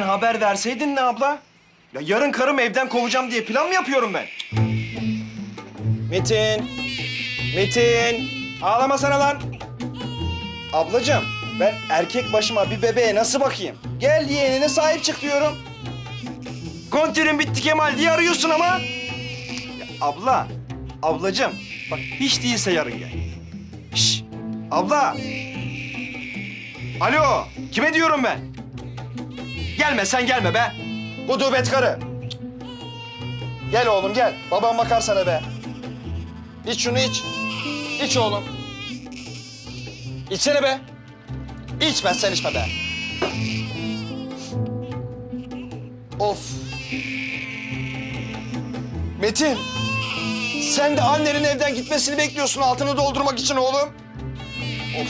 Haber verseydin ne abla? Ya yarın karım evden kovacağım diye plan mı yapıyorum ben? Metin. Metin. Ağlamasana lan. Ablacığım ben erkek başıma bir bebeğe nasıl bakayım? Gel yeğenine sahip çık diyorum. Kontürün bitti Kemal diye arıyorsun ama. Ya abla, ablacığım bak hiç değilse yarın gel. Şş, abla. Alo, kime diyorum ben? Gelme sen gelme be. Gudubet karı. Gel oğlum gel. Babam bakar sana be. İç şunu iç. İç oğlum. İçsene be. İçmezsen içme be. Of. Metin. Sen de annenin evden gitmesini bekliyorsun altını doldurmak için oğlum. Of.